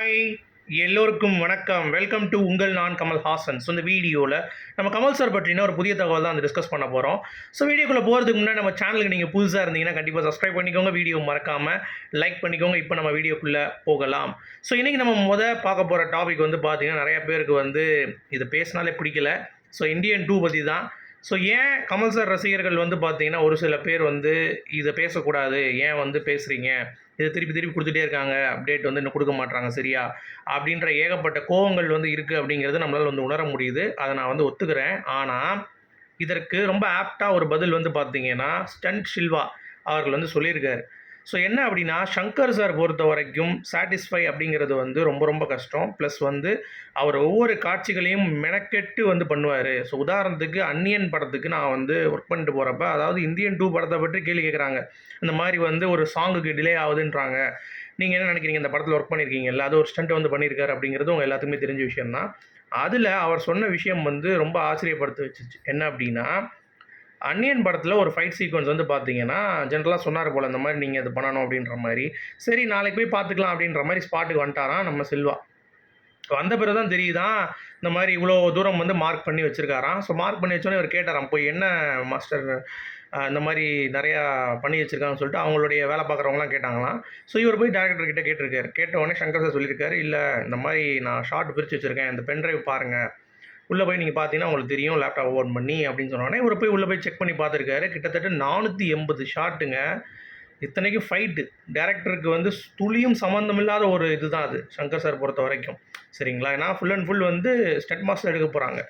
Hi எல்லோருக்கும் வணக்கம். Welcome to உங்கள் நான் கமல் ஹாசன் ஸோ இந்த வீடியோவில் நம்ம கமல் சார் பற்றின ஒரு புதிய தகவல் தான் வந்து டிஸ்கஸ் பண்ண போகிறோம் ஸோ வீடியோக்குள்ளே போகிறதுக்கு முன்னாடி நம்ம சேனலுக்கு நீங்கள் புதுசாக இருந்தீங்கன்னா கண்டிப்பாக சப்ஸ்கிரைப் பண்ணிக்கோங்க. வீடியோ மறக்காமல் லைக் பண்ணிக்கோங்க. இப்போ நம்ம வீடியோக்குள்ளே போகலாம். ஸோ இன்றைக்கி நம்ம முத பார்க்க போகிற டாபிக் வந்து பார்த்தீங்கன்னா நிறைய பேருக்கு வந்து இது பேசினாலே பிடிக்கல. ஸோ இந்தியன் டூ பற்றி தான். ஸோ ஏன் கமல் சார் ரசிகர்கள் வந்து பார்த்தீங்கன்னா ஒரு சில பேர் வந்து இதை பேசக்கூடாது? ஏன் வந்து பேசுகிறீங்க இதை திருப்பி திருப்பி கொடுத்துட்டே இருக்காங்க. அப்டேட் வந்து இன்னும் கொடுக்க மாட்றாங்க சரியா? அப்படின்ற ஏகப்பட்ட கோவங்கள் வந்து இருக்குது அப்படிங்கிறது நம்மளால் வந்து உணர முடியுது. அதை நான் வந்து ஒத்துக்கிறேன். ஆனால் இதற்கு ரொம்ப ஆப்டாக ஒரு பதில் வந்து பார்த்தீங்கன்னா ஸ்டன்ட் ஷில்வா அவர்கள் வந்து சொல்லியிருக்காரு. ஸோ என்ன அப்படின்னா சங்கர் சார் பொறுத்த வரைக்கும் சாட்டிஸ்ஃபை அப்படிங்கிறது வந்து ரொம்ப ரொம்ப கஷ்டம். ப்ளஸ் வந்து அவர் ஒவ்வொரு காட்சிகளையும் மெனக்கெட்டு வந்து பண்ணுவார். ஸோ உதாரணத்துக்கு அன்னியன் படத்துக்கு நான் வந்து ஒர்க் பண்ணிட்டு போகிறப்ப அதாவது இந்தியன் டூ படத்தை பற்றி கேள்வி கேட்குறாங்க இந்த மாதிரி வந்து ஒரு சாங்குக்கு டிலே ஆகுதுன்றாங்க. நீங்கள் என்ன நினைக்கிறீங்க? இந்த படத்தில் ஒர்க் பண்ணியிருக்கீங்கல்ல அது ஒரு ஸ்டண்ட் வந்து பண்ணியிருக்காரு அப்படிங்கிறது உங்கள் எல்லாத்துக்குமே தெரிஞ்ச விஷயம் தான் அதில் அவர் சொன்ன விஷயம் வந்து ரொம்ப ஆச்சரியப்படுத்த வச்சுச்சு. என்ன அப்படின்னா அன்னியன் படத்தில் ஒரு ஃபைட் சீக்வன்ஸ் வந்து பார்த்தீங்கன்னா ஜென்ரலாக சொன்னார் போல் இந்த மாதிரி நீங்கள் இது பண்ணணும் அப்படின்ற மாதிரி. சரி நாளைக்கு போய் பார்த்துக்கலாம் அப்படின்ற மாதிரி ஸ்பாட்டுக்கு வந்துட்டாராம் நம்ம செல்வா. வந்த பிறகு தான் தெரியுதான் இந்த மாதிரி இவ்வளோ தூரம் வந்து மார்க் பண்ணி வச்சுருக்காராம். ஸோ மார்க் பண்ணி வச்சோன்னே இவர் கேட்டாராம் போய் என்ன மாஸ்டர் இந்த மாதிரி நிறையா பண்ணி வச்சுருக்காங்கன்னு சொல்லிட்டு அவங்களுடைய வேலை பார்க்குறவங்களாம் கேட்டாங்களாம். ஸோ இவர் போய் டேரக்டர் கிட்ட கேட்டிருக்காரு. கேட்ட உடனே சங்கர் சார் சொல்லியிருக்காரு இல்லை இந்த மாதிரி நான் ஷார்ட் பிரித்து வச்சுருக்கேன் இந்த பென்ட்ரைவ் பாருங்கள் உள்ளே போய் நீங்கள் பார்த்தீங்கன்னா உங்களுக்கு தெரியும் லேப்டாப் ஓப்பன் பண்ணி அப்படின்னு சொன்னோடனே இவர் போய் உள்ளே போய் செக் பண்ணி பார்த்துருக்காரு கிட்டத்தட்ட நானூற்றி எண்பது ஷாட்டுங்க இத்தனைக்கும் ஃபைட்டு டேரக்டருக்கு வந்து துளியும் சம்மந்தம் இல்லாத ஒரு இதுதான் அது. சங்கர் சார் பொறுத்த வரைக்கும். சரிங்களா? ஏன்னா ஃபுல் அண்ட் ஃபுல் வந்து ஸ்டெட் மாஸ்டர் எடுக்க போகிறாங்க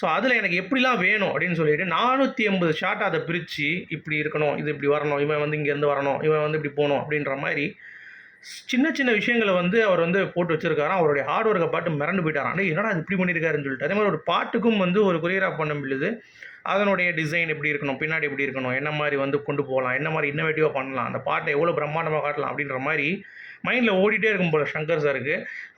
ஸோ அதில் எனக்கு எப்படிலாம் வேணும் அப்படின்னு சொல்லிட்டு நானூற்றி எண்பது ஷாட் அதை பிரித்து இப்படி இருக்கணும் இது இப்படி வரணும் இவன் வந்து இங்கேருந்து வரணும் இவன் வந்து இப்படி போகணும் அப்படின்ற மாதிரி சின்ன சின்ன விஷயங்களை வந்து அவர் வந்து போட்டு வச்சிருக்காராம் அவருடைய ஹார்ட் ஒர்க்கை பாட்டு மிரண்டு போயிட்டாரான் என்னடா இது இப்படி பண்ணியிருக்காருன்னு சொல்லிட்டு. அதே மாதிரி ஒரு பாட்டுக்கும் வந்து ஒரு கொரியராக பண்ண முடியுது. அதனுடைய டிசைன் எப்படி இருக்கணும் பின்னாடி எப்படி இருக்கணும் என்ன மாதிரி வந்து கொண்டு போகலாம் என்ன மாதிரி இன்னோவேட்டிவாக பண்ணலாம் அந்த பாட்டை எவ்வளோ பிரம்மாண்டமாக காட்டலாம் அப்படின்ற மாதிரி மைண்டில் ஓடிட்டே இருக்கும் போல் சங்கர் சாருக்கு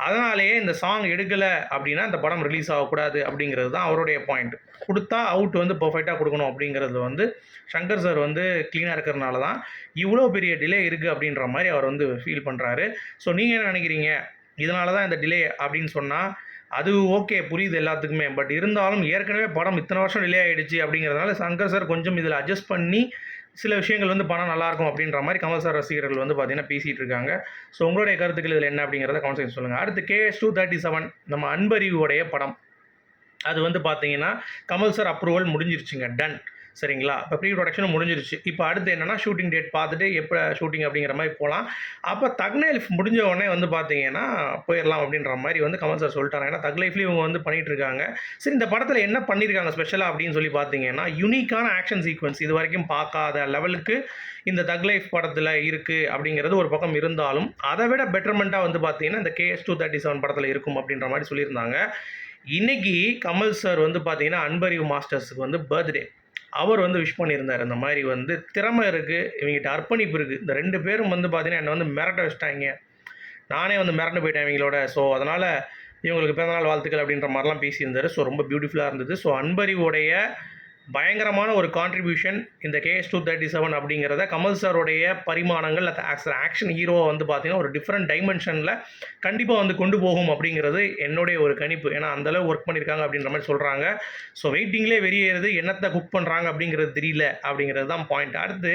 அதனாலேயே இந்த சாங் எடுக்கலை அப்படின்னா இந்த படம் ரிலீஸ் ஆகக்கூடாது அப்படிங்கிறது தான் அவருடைய பாயிண்ட் கொடுத்தா அவுட் வந்து பர்ஃபெக்டாக கொடுக்கணும் அப்படிங்கிறது வந்து சங்கர் சார் வந்து க்ளீனாக இருக்கிறனால தான் இவ்வளோ பெரிய டிலே இருக்குது அப்படின்ற மாதிரி அவர் வந்து ஃபீல் பண்ணுறாரு ஸோ நீங்கள் என்ன நினைக்கிறீங்க? இதனால தான் இந்த டிலே அப்படின்னு சொன்னால் அது ஓகே புரியுது எல்லாத்துக்குமே. பட் இருந்தாலும் ஏற்கனவே படம் இத்தனை வருஷம் டிலே ஆகிடுச்சு அப்படிங்கிறதுனால சங்கர் சார் கொஞ்சம் இதில் அட்ஜஸ்ட் பண்ணி சில விஷயங்கள் வந்து பணம் நல்லாயிருக்கும் அப்படின்ற மாதிரி கமல் சார் ரசிகர்கள் வந்து பார்த்தீங்கன்னா பேசிகிட்டு இருக்காங்க. ஸோ உங்களுடைய கருத்துக்கள் இதில் என்ன அப்படிங்கிறத கமெண்ட் சொல்லுங்கள் அடுத்து கேஎஸ் டூ தேர்ட்டி செவன் நம்ம அன்பறிவுடைய படம். அது வந்து பார்த்தீங்கன்னா கமல் சார் அப்ரூவல் முடிஞ்சிருச்சுங்க. டன் சரிங்களா? இப்போ ப்ரீ ப்ரொடக்ஷனும் முடிஞ்சிருச்சு. இப்போ அடுத்து என்னன்னா ஷூட்டிங் டேட் பார்த்துட்டு எப்போ ஷூட்டிங் அப்படிங்கிற மாதிரி போகலாம் அப்போ தக் லைஃப் முடிஞ்ச உடனே வந்து பார்த்தீங்கன்னா போயிடலாம் அப்படின்ற மாதிரி வந்து கமல் சார் சொல்லிட்டாங்க. ஏன்னா தக் லைஃப்லேயும் இவங்க வந்து பண்ணிட்டு இருக்காங்க. சரி இந்த படத்தில் என்ன பண்ணியிருக்காங்க ஸ்பெஷலாக அப்படின்னு சொல்லி பார்த்தீங்கன்னா யூனிக்கான ஆக்ஷன் சீக்வன்ஸ் இது வரைக்கும் பார்க்காத லெவலுக்கு இந்த தக் லைஃப் படத்தில் இருக்குது அப்படிங்கிறது ஒரு பக்கம் இருந்தாலும் அதை விட பெட்டர்மெண்ட்டாக வந்து பார்த்தீங்கன்னா இந்த கேஎஸ் டூ தேர்ட்டி செவன் படத்தில் இருக்கும் அப்படின்ற மாதிரி சொல்லியிருந்தாங்க. இன்னைக்கு கமல் சார் வந்து பார்த்தீங்கன்னா அன்பறிவு மாஸ்டர்ஸுக்கு வந்து பர்த்டே அவர் வந்து விஷ் பண்ணியிருந்தார். இந்த மாதிரி வந்து திறமை இருக்குது இவங்ககிட்ட அர்ப்பணிப்பு இருக்குது இந்த ரெண்டு பேரும் வந்து பார்த்தீங்கன்னா என்னை வந்து மிரட்ட வச்சிட்டாங்க. நானே வந்து மிரண்டு போயிட்டேன் இவங்களோட. ஸோ அதனால் இவங்களுக்கு பிறந்தநாள் வாழ்த்துக்கள் அப்படின்ற மாதிரிலாம் பேசியிருந்தார். ஸோ ரொம்ப பியூட்டிஃபுல்லாக இருந்தது. ஸோ அன்பறிவுடைய பயங்கரமான ஒரு கான்ட்ரிபியூஷன் இந்த கேஎஸ் டூ தேர்ட்டி செவன் அப்படிங்கிறத கமல் சாருடைய பரிமாணங்கள் அது ஆக்ஷன் ஹீரோவை வந்து பார்த்தீங்கன்னா ஒரு டிஃப்ரெண்ட் டைமென்ஷனில் கண்டிப்பாக வந்து கொண்டு போகும் அப்படிங்கிறது என்னுடைய ஒரு கணிப்பு. ஏன்னா அந்தளவு ஒர்க் பண்ணியிருக்காங்க அப்படின்ற மாதிரி சொல்கிறாங்க ஸோ வெயிட்டிங்லேயே வெளியேறது என்னத்தை குக் பண்ணுறாங்க அப்படிங்கிறது தெரியல அப்படிங்கிறது தான் பாயிண்ட் அடுத்து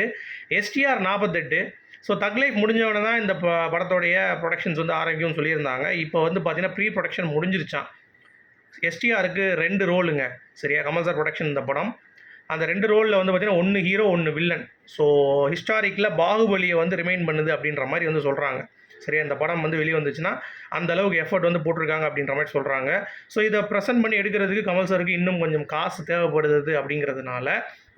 எஸ்டிஆர் நாற்பத்தெட்டு ஸோ தக் லைஃப் முடிஞ்சவொடனே தான் இந்த ப- படத்தோடைய ப்ரொடக்ஷன்ஸ் வந்து ஆரம்பிக்கும்னு சொல்லியிருந்தாங்க. இப்போ வந்து பார்த்தீங்கன்னா ப்ரீ ப்ரொடக்ஷன் முடிஞ்சிருச்சான் எஸ்டிஆருக்கு ரெண்டு ரோலுங்க. சரியா? கமல் சார் ப்ரொடக்ஷன் இந்த படம். அந்த ரெண்டு ரோலில் வந்து பார்த்திங்கன்னா ஒன்று ஹீரோ ஒன்று வில்லன் ஸோ ஹிஸ்டாரிக்கில் பாகுபலியை வந்து ரிமைண்ட் பண்ணுது அப்படின்ற மாதிரி வந்து சொல்கிறாங்க சரியா இந்த படம் வந்து வெளியே வந்துச்சுன்னா அந்த அளவுக்கு எஃபர்ட் வந்து போட்டிருக்காங்க அப்படின்ற மாதிரி சொல்கிறாங்க ஸோ இதை ப்ரெசென்ட் பண்ணி எடுக்கிறதுக்கு கமல் சாருக்கு இன்னும் கொஞ்சம் காசு தேவைப்படுது அப்படிங்கிறதுனால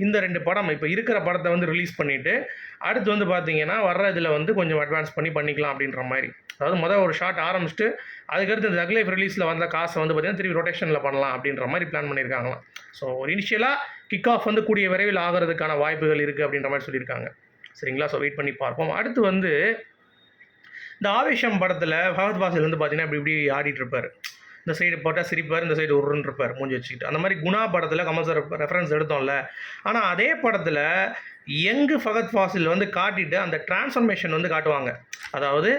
இந்த ரெண்டு படம் இப்போ இருக்கிற படத்தை வந்து ரிலீஸ் பண்ணிவிட்டு அடுத்து வந்து பார்த்தீங்கன்னா வர்ற இதில் வந்து கொஞ்சம் அட்வான்ஸ் பண்ணி பண்ணிக்கலாம் அப்படின்ற மாதிரி. அதாவது மொதல் ஒரு ஷார்ட் ஆரம்பிச்சுட்டு அதுக்கடுத்து இந்த தக்லைஃப் ரிலீஸில் வந்த காசை வந்து பார்த்தீங்கன்னா திருப்பி ரொட்டேஷனில் பண்ணலாம் அப்படின்ற மாதிரி பிளான் பண்ணியிருக்காங்களாம். ஸோ ஒரு இனிஷியலாக கிக் ஆஃப் வந்து கூடிய விரைவில் ஆகிறதுக்கான வாய்ப்புகள் இருக்குது அப்படின்ற மாதிரி சொல்லியிருக்காங்க. சரிங்களா? ஸோ வெயிட் பண்ணி பார்ப்போம். அடுத்து வந்து இந்த ஆவேஷம் படத்தில் பகவத் பாசில் வந்து பார்த்தீங்கன்னா இப்படி இப்படி ஆடிட்டு இருப்பார். இந்த சைடு போட்டால் சிரிப்பார் இந்த சைடு உருன்னு இருப்பார் மூஞ்சி வச்சுக்கிட்டு. அந்த மாதிரி குணா படத்தில் கமல் சார் ரெஃபரன்ஸ் எடுத்தோம்ல. ஆனால் அதே படத்தில் யங்கு ஃபகத் ஃபாசில் வந்து காட்டிட்டு அந்த டிரான்ஸ்ஃபர்மேஷன் வந்து காட்டுவாங்க. அதாவது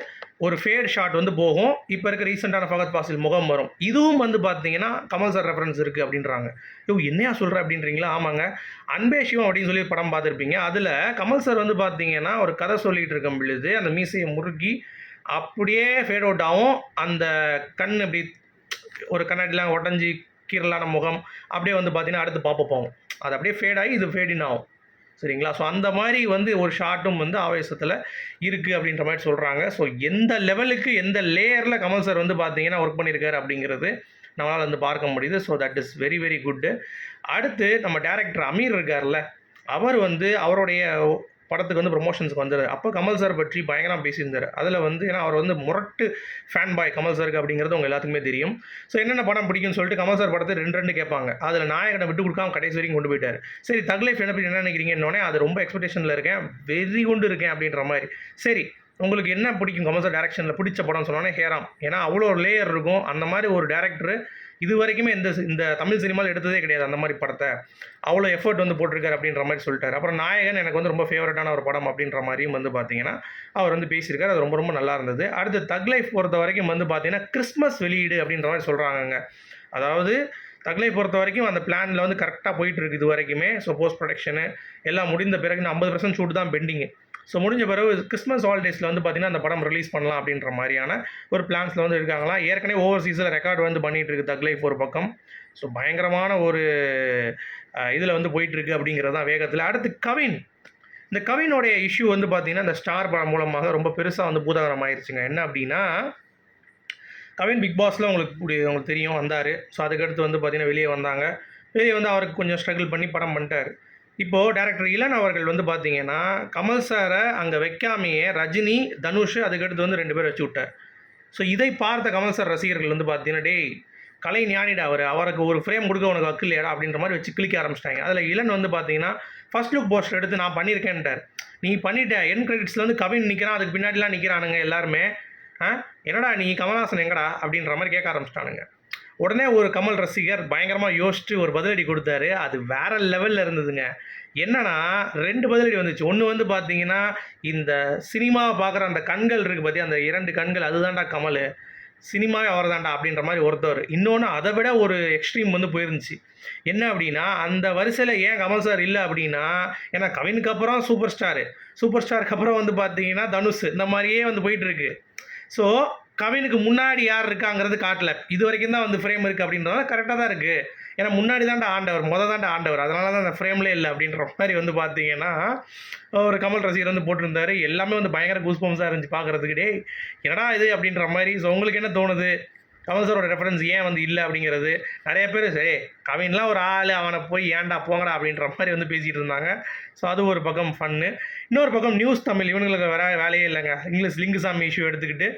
ஒரு ஃபேட் ஷாட் வந்து போகும் இப்போ இருக்க ரீசெண்டான ஃபகத் ஃபாசில் முகம் வரும். இதுவும் வந்து பார்த்தீங்கன்னா கமல் சார் ரெஃபரன்ஸ் இருக்குது அப்படின்றாங்க. ஐயோ என்னையா சொல்கிற அப்படின்றீங்களா? ஆமாங்க. அன்பே சிவம் அப்படின்னு சொல்லி படம் பார்த்துருப்பீங்க. அதில் கமல் சார் வந்து பார்த்தீங்கன்னா ஒரு கதை சொல்லிகிட்டு இருக்கும் பொழுது அந்த மீசையை முறுக்கி அப்படியே ஃபேட் அவுட் ஆகும். அந்த கண் இப்படி ஒரு கண்ணாடிலாம் உடஞ்சி கீரலான முகம் அப்படியே வந்து பார்த்தீங்கன்னா அடுத்து பார்ப்போம் போகும் அது அப்படியே ஃபேட் ஆகி இது ஃபேடின் ஆகும். சரிங்களா? ஸோ அந்த மாதிரி வந்து ஒரு ஷார்ட்டும் வந்து ஆவேசத்தில் இருக்குது அப்படின்ற மாதிரி சொல்கிறாங்க ஸோ எந்த லெவலுக்கு எந்த லேயரில் கமல் சார் வந்து பார்த்தீங்கன்னா ஒர்க் பண்ணியிருக்காரு அப்படிங்கிறது நம்மளால் வந்து பார்க்க முடியுது. So that is very very good அடுத்து நம்ம டேரக்டர் அமீர் இருக்கார்ல அவர் வந்து அவருடைய படத்துக்கு வந்து ப்ரொமோஷன்ஸ்க்கு வந்தார் அப்போ கமல் சார் பற்றி பயங்கரமாக பேசியிருந்தார். அதில் வந்து ஏன்னா அவர் வந்து முரட்டு ஃபேன் பாய் கமல் சாருக்கு அப்படிங்கிறது உங்கள் எல்லாத்துக்குமே தெரியும். ஸோ என்னென்ன படம் பிடிக்கும்னு சொல்லிட்டு கமல் சார் படத்தை ரெண்டு ரெண்டு கேட்பாங்க. அதில் நாயகனை விட்டு கொடுக்காம கடைசி வரைக்கும் கொண்டு போயிட்டார். சரி தக் லைஃப் என்ன பற்றி என்ன நினைக்கிறீங்கன்னொடனே அது ரொம்ப எக்ஸ்பெக்டேஷனில் இருக்கேன். வெறி கொண்டு இருக்கேன் அப்படின்ற மாதிரி. சரி உங்களுக்கு என்ன பிடிக்கும்? கமல் சார் டேரக்ஷனில் பிடிச்ச படம் சொன்னோன்னே ஹேராம். ஏன்னா அவ்வளோ ஒரு லேயர் இருக்கும். அந்த மாதிரி ஒரு டேரக்டர் இது வரைக்குமே இந்த இந்த தமிழ் சினிமாவில் எடுத்ததே கிடையாது அந்த மாதிரி படத்தை. அவ்வளோ எஃபர்ட் வந்து போட்டிருக்காரு அப்படின்ற மாதிரி சொல்லிட்டார். அப்புறம் நாயகன் எனக்கு வந்து ரொம்ப ஃபேவரட்டான ஒரு படம் அப்படின்ற மாதிரியும் வந்து பார்த்தீங்கன்னா அவர் வந்து பேசியிருக்காரு. அது ரொம்ப ரொம்ப நல்லா இருந்தது. அடுத்து தக் லைஃப் பொறுத்த வரைக்கும் வந்து பார்த்தீங்கன்னா கிறிஸ்மஸ் வெளியீடு அப்படின்ற மாதிரி சொல்கிறாங்க அதாவது தக்லை பொறுத்த வரைக்கும் அந்த பிளானில் வந்து கரெக்டாக போயிட்டு இருக்கு இது வரைக்குமே. ஸோ போஸ்ட் ப்ரொடக்ஷனு எல்லாம் முடிந்த பிறகு ஐம்பது பர்சன்ட் ஷூட் தான் பெண்டிங்கு ஸோ முடிஞ்ச பிறகு கிறிஸ்மஸ் ஹாலிடேஸில் வந்து பார்த்தீங்கன்னா அந்த படம் ரிலீஸ் பண்ணலாம் அப்படின்ற மாதிரியான ஒரு பிளான்ஸில் வந்து இருக்காங்களா ஏற்கனவே ஓவர்சீஸில் ரெக்கார்ட் வந்து பண்ணிகிட்டு இருக்கு தக் லைஃப் ஒரு பக்கம். ஸோ பயங்கரமான ஒரு இதில் வந்து போயிட்டுருக்கு அப்படிங்கிறது தான் வேகத்தில். அடுத்து கவின். இந்த கவினுடைய இஷ்யூ வந்து பார்த்தீங்கன்னா இந்த ஸ்டார் படம் மூலமாக ரொம்ப பெருசாக வந்து பூதாகரம் ஆயிடுச்சுங்க என்ன அப்படின்னா கவின் பிக் பாஸில் உங்களுக்கு உங்களுக்கு தெரியும் வந்தார். ஸோ அதுக்கடுத்து வந்து பார்த்தீங்கன்னா வெளியே வந்தாங்க. வெளியே வந்து அவருக்கு கொஞ்சம் ஸ்ட்ரகிள் பண்ணி படம் பண்ணிட்டார். இப்போது டேரக்டர் இளன் அவர்கள் வந்து பார்த்தீங்கன்னா கமல் சாரை அங்கே வைக்காமையே ரஜினி தனுஷ் அதுக்கடுத்து வந்து ரெண்டு பேர் வச்சு விட்டார். ஸோ இதை பார்த்த கமல் சார் ரசிகர்கள் வந்து பார்த்தீங்கன்னா டேய் கலை ஞானிடா அவர். அவருக்கு ஒரு ஃப்ரேம் கொடுக்க உனக்கு வக்கு இல்லையாடா அப்படின்ற மாதிரி வச்சு கிளிக்க ஆரம்பிச்சிட்டாங்க. அதில் இளன் வந்து பார்த்தீங்கன்னா ஃபர்ஸ்ட் லுக் போஸ்டர் எடுத்து நான் பண்ணியிருக்கேன்ட்டார். நீ பண்ணிட்ட என் கிரெடிட்ஸில் வந்து கவின் நிற்கிறான் அதுக்கு பின்னாடிலாம் நிற்கிறானுங்க எல்லாருமே. ஆ? என்னடா நீ கமல்ஹாசன் எங்கடா? அப்படின்ற மாதிரி கேட்க ஆரம்பிச்சிட்டானுங்க. உடனே ஒரு கமல் ரசிகர் பயங்கரமாக யோசிச்சு ஒரு பதிலடி கொடுத்தாரு. அது வேற லெவலில் இருந்ததுங்க. என்னன்னா ரெண்டு பதிலடி வந்துச்சு. ஒன்று வந்து பார்த்தீங்கன்னா இந்த சினிமாவை பார்க்குற அந்த கண்கள் இருக்குது பார்த்தியா அந்த இரண்டு கண்கள் அதுதான்டா கமல். சினிமாவே அவர் தான்டா அப்படின்ற மாதிரி ஒருத்தர் இன்னொன்று அதை விட ஒரு எக்ஸ்ட்ரீம் வந்து போயிருந்துச்சு. என்ன அப்படின்னா அந்த வரிசையில் ஏன் கமல் சார் இல்லை அப்படின்னா ஏன்னா கவினுக்கு அப்புறம் சூப்பர் ஸ்டாரு சூப்பர் ஸ்டாருக்கு அப்புறம் வந்து பார்த்தீங்கன்னா தனுஷ். இந்த மாதிரியே வந்து போயிட்டுருக்கு ஸோ கவினுக்கு முன்னாடி யார் இருக்காங்கிறது காட்டல. இது வரைக்கும் தான் வந்து ஃப்ரேம் இருக்குது அப்படின்றதால கரெக்டாக தான் இருக்குது ஏன்னா முன்னாடி தான்டா ஆண்டவர் முத தான்டா ஆண்டவர். அதனால தான் அந்த ஃப்ரேம்லே இல்லை அப்படின்ற மாதிரி வந்து பார்த்தீங்கன்னா ஒரு கமல் ரசிகர் வந்து போட்டிருந்தார். எல்லாமே வந்து பயங்கர கூஸ்பம்ஸாக இருந்துச்சு பார்க்குறதுக்கிட்டே என்னடா இது அப்படின்ற மாதிரி. ஸோ உங்களுக்கு என்ன தோணுது? கமல் சாரோட ரெஃபரன்ஸ் ஏன் வந்து இல்லை அப்படிங்கிறது நிறைய பேர் சரி கவின்லாம் ஒரு ஆள் அவனை போய் ஏன்டா போங்கடா? அப்படின்ற மாதிரி வந்து பேசிகிட்டு இருந்தாங்க. ஸோ அது ஒரு பக்கம் ஃபன்னு இன்னொரு பக்கம் நியூஸ் தமிழ் இவனுங்களுக்கு வேற வேலையே இல்லைங்க. இங்கிலீஷ் லிங்குசாமி இஷ்யூ எடுத்துக்கிட்டு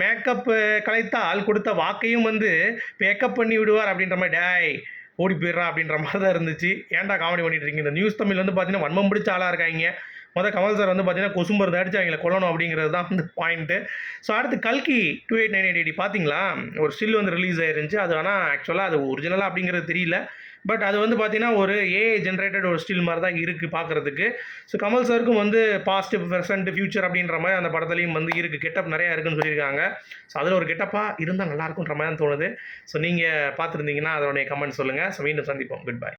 மேக்கப்பு கலைத்தால் கொடுத்த வாக்கையும் வந்து பேக்கப் பண்ணி விடுவார் அப்படின்ற மாதிரி டேய் ஓடி போயிடுறா அப்படின்ற மாதிரி தான் இருந்துச்சு. ஏன்டா காமெடி பண்ணிட்டு இருக்கீங்க? இந்த நியூஸ் தமிழ் வந்து பார்த்தீங்கன்னா வன்மம் பிடிச்ச ஆளாக இருக்காங்க. மொதல் கமல் சார் வந்து பார்த்தீங்கன்னா கொசும்பர் அடிச்சு அவங்கள கொல்லணும் அப்படிங்கிறது தான் வந்து பாயிண்ட்டு ஸோ அடுத்து கல்கி two eight nine eight A D பார்த்தீங்களா ஒரு ஸ்டில் வந்து ரிலீஸ் ஆயிருந்துச்சு. அது ஆனால் ஆக்சுவலாக அது ஒரிஜினலாக அப்படிங்கிறது தெரியல. பட் அது வந்து பார்த்தீங்கன்னா ஒரு ஏஐ ஜென்ரேட்டட் ஒரு ஸ்டில் மாதிரி தான் இருக்குது பார்க்குறதுக்கு ஸோ கமல் சாருக்கும் வந்து பாஸ்ட் ப்ரெசன்ட் ஃபியூச்சர் அப்படின்ற மாதிரி அந்த படத்துலையும் வந்து இருக்குது கெட்டப் நிறையா இருக்குன்னு சொல்லியிருக்காங்க. ஸோ அதில் ஒரு கெட்டப்பாக இருந்தால் நல்லா இருக்குன்ற மாதிரி தான் தோணுது. ஸோ நீங்கள் பார்த்துருந்தீங்கன்னா அதனுடைய கமெண்ட் சொல்லுங்கள் ஸோ மீண்டும் சந்திப்போம். Good bye